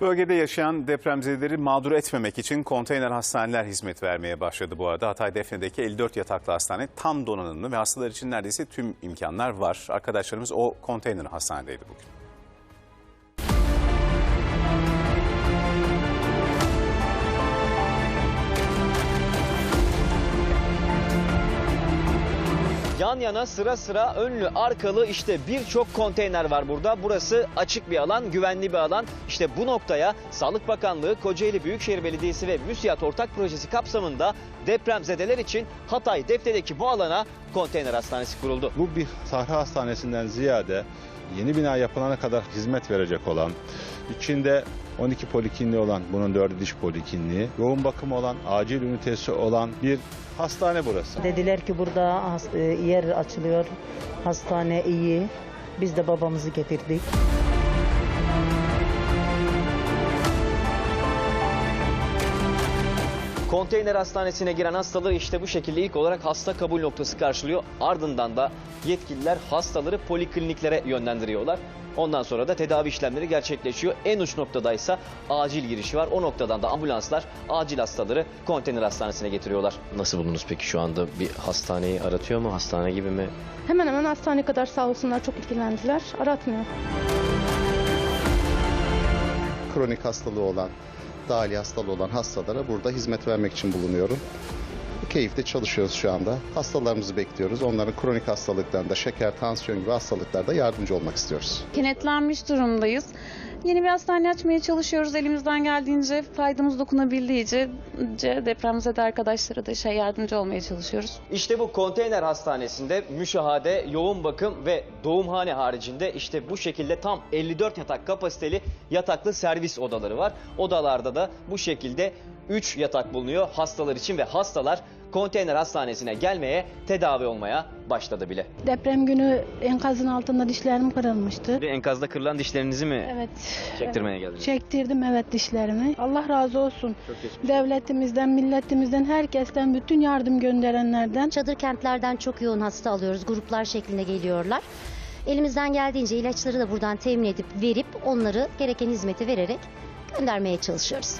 Bölgede yaşayan depremzedeleri mağdur etmemek için konteyner hastaneler hizmet vermeye başladı bu arada. Hatay Defne'deki 54 yataklı hastane tam donanımlı ve hastalar için neredeyse tüm imkanlar var. Arkadaşlarımız o konteyner hastanedeydi bugün. Yan yana sıra sıra önlü arkalı işte birçok konteyner var burada. Burası açık bir alan, güvenli bir alan. İşte bu noktaya Sağlık Bakanlığı, Kocaeli Büyükşehir Belediyesi ve MÜSİAD ortak projesi kapsamında depremzedeler için Hatay Defne'deki bu alana konteyner hastanesi kuruldu. Bu bir sahra hastanesinden ziyade yeni bina yapılana kadar hizmet verecek olan, içinde 12 polikliniği olan, bunun 4'ü diş polikliniği, yoğun bakım olan, acil ünitesi olan bir hastane burası. Dediler ki burada e, yer açılıyor, hastane iyi. Biz de babamızı getirdik. Konteyner hastanesine giren hastaları işte bu şekilde ilk olarak hasta kabul noktası karşılıyor. Ardından da yetkililer hastaları polikliniklere yönlendiriyorlar. Ondan sonra da tedavi işlemleri gerçekleşiyor. En uç noktadaysa acil girişi var. O noktadan da ambulanslar acil hastaları konteyner hastanesine getiriyorlar. Nasıl buldunuz peki şu anda bir hastaneyi aratıyor mu? Hastane gibi mi? Hemen hemen hastane kadar sağ olsunlar çok ilgilendiler. Aratmıyor. kronik hastalığı olan, dahili hastalığı olan hastalara burada hizmet vermek için bulunuyorum. Keyifle çalışıyoruz şu anda. Hastalarımızı bekliyoruz. Onların kronik hastalıklarında, şeker, tansiyon gibi hastalıklarda yardımcı olmak istiyoruz. kenetlenmiş durumdayız. Yeni bir hastane açmaya çalışıyoruz elimizden geldiğince faydamız dokunabildiğince depremzede arkadaşlara da şey yardımcı olmaya çalışıyoruz. İşte bu konteyner hastanesinde müşahede, yoğun bakım ve doğumhane haricinde işte bu şekilde tam 54 yatak kapasiteli yataklı servis odaları var. Odalarda da bu şekilde 3 yatak bulunuyor hastalar için ve hastalar konteyner hastanesine gelmeye, tedavi olmaya başladı bile. Deprem günü enkazın altında dişlerim kırılmıştı. Bir enkazda kırılan dişlerinizi mi Evet. çektirmeye geldiniz? Çektirdim evet dişlerimi. Allah razı olsun. Çok geçmiş. Devletimizden, milletimizden, herkesten, bütün yardım gönderenlerden. Çadır kentlerden çok yoğun hasta alıyoruz. Gruplar şeklinde geliyorlar. Elimizden geldiğince ilaçları da buradan temin edip verip onları gereken hizmeti vererek göndermeye çalışıyoruz.